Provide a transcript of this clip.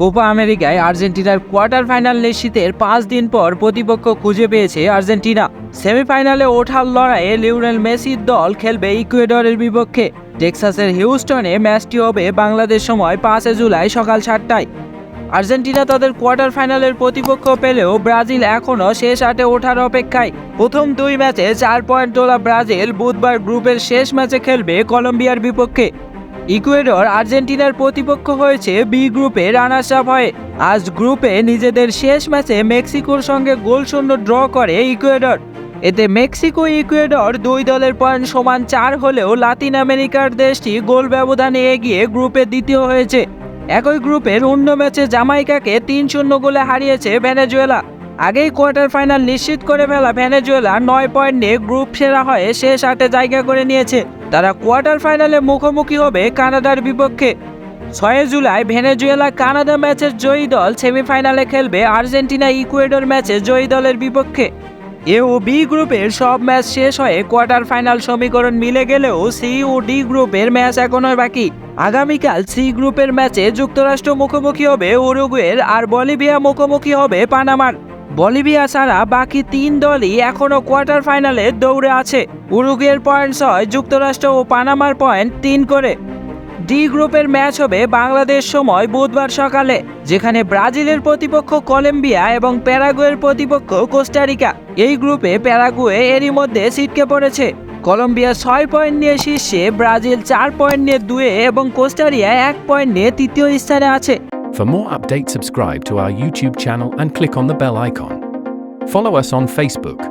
Copa আমেরিকায় আর্জেন্টিনার quarter final নিশ্চিতের পাঁচ দিন পর প্রতিপক্ষ খুঁজে পেয়েছে আর্জেন্টিনা। সেমিফাইনালে ওঠার লড়াইয়ে লিওনেল মেসির দল খেলবে ইকুয়েডরের বিপক্ষে। টেক্সাসের হিউস্টনে ম্যাচটি হবে বাংলাদেশ সময় পাঁচে জুলাই সকাল সাতটায়। আর্জেন্টিনা তাদের কোয়ার্টার ফাইনালের প্রতিপক্ষ পেলেও ব্রাজিল এখনও শেষ আটে ওঠার অপেক্ষায়। প্রথম দুই ম্যাচে চার পয়েন্ট তোলা ব্রাজিল বুধবার গ্রুপের শেষ ম্যাচে খেলবে কলম্বিয়ার বিপক্ষে। ইকুয়েডর আর্জেন্টিনার প্রতিপক্ষ হয়েছে বি গ্রুপে রানার্স আপ হয়ে আজ গ্রুপে নিজেদের শেষ ম্যাচে মেক্সিকোর সঙ্গে গোলশূন্য ড্র করে ইকুয়েডর। এতে মেক্সিকো ইকুয়েডর দুই দলের পয়েন্ট সমান চার হলেও লাতিন আমেরিকার দেশটি গোল ব্যবধানে এগিয়ে গ্রুপে দ্বিতীয় হয়েছে। একই গ্রুপের অন্য ম্যাচে জামাইকাকে তিন শূন্য গোলে হারিয়েছে ভেনেজুয়েলা। আগেই কোয়ার্টার ফাইনাল নিশ্চিত করে ফেলা ভেনেজুয়েলা নয় পয়েন্ট নিয়ে গ্রুপ সেরা হয়ে শেষ আটে জায়গা করে নিয়েছে। তারা কোয়ার্টার ফাইনালে মুখোমুখি হবে কানাডার বিপক্ষে। ছয় জুলাই ভেনেজুয়েলা কানাডা ম্যাচের জয়ী দল সেমিফাইনালে খেলবে আর্জেন্টিনা ইকুয়েডর ম্যাচে জয়ী দলের বিপক্ষে। এ ও বি গ্রুপের সব ম্যাচ শেষ হয়ে কোয়ার্টার ফাইনাল সমীকরণ মিলে গেলেও সি ও ডি গ্রুপের ম্যাচ এখনও বাকি। আগামীকাল সি গ্রুপের ম্যাচে যুক্তরাষ্ট্র মুখোমুখি হবে উরুগুয়ের আর বলিভিয়া মুখোমুখি হবে পানামার। বলিভিয়া ছাড়া বাকি তিন দলই এখনও কোয়ার্টার ফাইনালে দৌড়ে আছে। উরুগুয়ের পয়েন্ট ছয়, যুক্তরাষ্ট্র ও পানামার পয়েন্ট তিন করে। ডি গ্রুপের ম্যাচ হবে বাংলাদেশ সময় বুধবার সকালে, যেখানে ব্রাজিলের প্রতিপক্ষ কলম্বিয়া এবং প্যারাগুয়ের প্রতিপক্ষ কোস্টারিকা। এই গ্রুপে প্যারাগুয়ে এরই মধ্যে ছিটকে পড়েছে। কলম্বিয়া ছয় পয়েন্ট নিয়ে শীর্ষে, ব্রাজিল চার পয়েন্ট নিয়ে দুয়ে এবং কোস্টারিয়া এক পয়েন্ট নিয়ে তৃতীয় স্থানে আছে। For more updates, subscribe to our YouTube channel and click on the bell icon. Follow us on Facebook.